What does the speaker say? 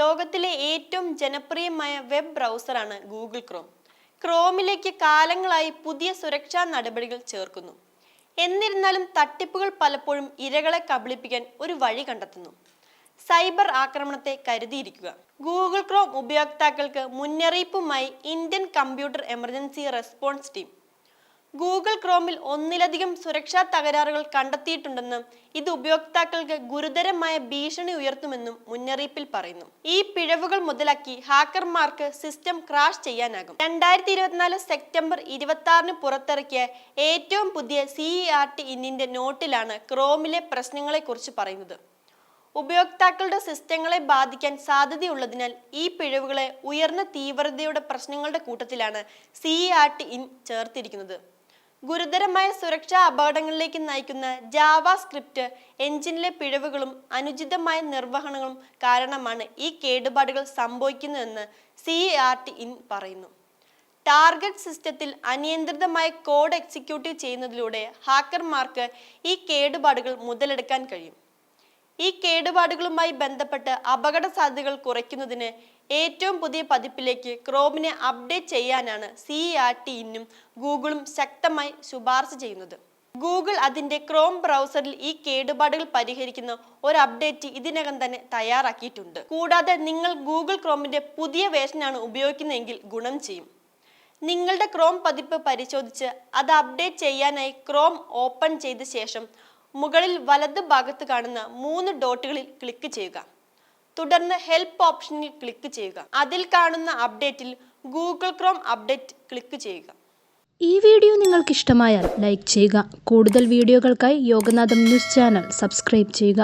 ലോകത്തിലെ ഏറ്റവും ജനപ്രിയമായ വെബ് ബ്രൗസറാണ് ഗൂഗിൾ ക്രോം. ക്രോമിലേക്ക് കാലങ്ങളായി പുതിയ സുരക്ഷാ നടപടികൾ ചേർക്കുന്നു. എന്നിരുന്നാലും തട്ടിപ്പുകൾ പലപ്പോഴും ഇരകളെ കബളിപ്പിക്കാൻ ഒരു വഴി കണ്ടെത്തുന്നു. സൈബർ ആക്രമണത്തെ കരുതിയിരിക്കുക. ഗൂഗിൾ ക്രോം ഉപയോക്താക്കൾക്ക് മുന്നറിയിപ്പുമായി Indian computer emergency response team Google ക്രോമിൽ ഒന്നിലധികം സുരക്ഷാ തകരാറുകൾ കണ്ടെത്തിയിട്ടുണ്ടെന്നും ഇത് ഉപയോക്താക്കൾക്ക് ഗുരുതരമായ ഭീഷണി ഉയർത്തുമെന്നും മുന്നറിയിപ്പിൽ പറയുന്നു. ഈ പിഴവുകൾ മുതലാക്കി ഹാക്കർമാർക്ക് സിസ്റ്റം ക്രാഷ് ചെയ്യാനാകും. രണ്ടായിരത്തി ഇരുപത്തിനാല് സെപ്റ്റംബർ ഇരുപത്തി പുറത്തിറക്കിയ ഏറ്റവും പുതിയ സി ആർ ടി ഇന്നിന്റെ നോട്ടിലാണ് ക്രോമിലെ പ്രശ്നങ്ങളെക്കുറിച്ച് പറയുന്നത്. ഉപയോക്താക്കളുടെ സിസ്റ്റങ്ങളെ ബാധിക്കാൻ സാധ്യതയുള്ളതിനാൽ ഈ പിഴവുകളെ ഉയർന്ന തീവ്രതയുടെ പ്രശ്നങ്ങളുടെ കൂട്ടത്തിലാണ് സി ആർ ടി ഇൻ ചേർത്തിരിക്കുന്നത്. ഗുരുതരമായ സുരക്ഷാ അപകടങ്ങളിലേക്ക് നയിക്കുന്ന ജാവ സ്ക്രിപ്റ്റ് എഞ്ചിനിലെ പിഴവുകളും അനുചിതമായ നിർവഹണങ്ങളും കാരണമാണ് ഈ കേടുപാടുകൾ സംഭവിക്കുന്നതെന്ന് സി ആർ ടി ഇൻ പറയുന്നു. ടാർഗറ്റ് സിസ്റ്റത്തിൽ അനിയന്ത്രിതമായ കോഡ് എക്സിക്യൂട്ടീവ് ചെയ്യുന്നതിലൂടെ ഹാക്കർമാർക്ക് ഈ കേടുപാടുകൾ മുതലെടുക്കാൻ കഴിയും. ഈ കേടുപാടുകളുമായി ബന്ധപ്പെട്ട് അപകട സാധ്യതകൾ കുറയ്ക്കുന്നതിന് ഏറ്റവും പുതിയ പതിപ്പിലേക്ക് ക്രോമിനെ അപ്ഡേറ്റ് ചെയ്യാനാണ് സി ആർ ടി ഇന്നും ഗൂഗിളും ശക്തമായി ശുപാർശ ചെയ്യുന്നത്. ഗൂഗിൾ അതിന്റെ ക്രോം ബ്രൗസറിൽ ഈ കേടുപാടുകൾ പരിഹരിക്കുന്ന ഒരു അപ്ഡേറ്റ് ഇതിനകം തന്നെ തയ്യാറാക്കിയിട്ടുണ്ട്. കൂടാതെ നിങ്ങൾ ഗൂഗിൾ ക്രോമിന്റെ പുതിയ വേർഷനാണ് ഉപയോഗിക്കുന്നതെങ്കിൽ ഗുണം ചെയ്യും. നിങ്ങളുടെ ക്രോം പതിപ്പ് പരിശോധിച്ച് അത് അപ്ഡേറ്റ് ചെയ്യാനായി ക്രോം ഓപ്പൺ ചെയ്ത ശേഷം മുകളിൽ വലത് ഭാഗത്ത് കാണുന്ന മൂന്ന് ഡോട്ടുകളിൽ ക്ലിക്ക് ചെയ്യുക. തുടർന്ന് ഹെൽപ്പ് ഓപ്ഷനിൽ ക്ലിക്ക് ചെയ്യുക. അതിൽ കാണുന്ന അപ്ഡേറ്റിൽ ഗൂഗിൾ ക്രോം അപ്ഡേറ്റ് ക്ലിക്ക് ചെയ്യുക. ഈ വീഡിയോ നിങ്ങൾക്ക് ഇഷ്ടമായാൽ ലൈക്ക് ചെയ്യുക. കൂടുതൽ വീഡിയോകൾക്കായി യോഗനാഥം ന്യൂസ് ചാനൽ സബ്സ്ക്രൈബ് ചെയ്യുക.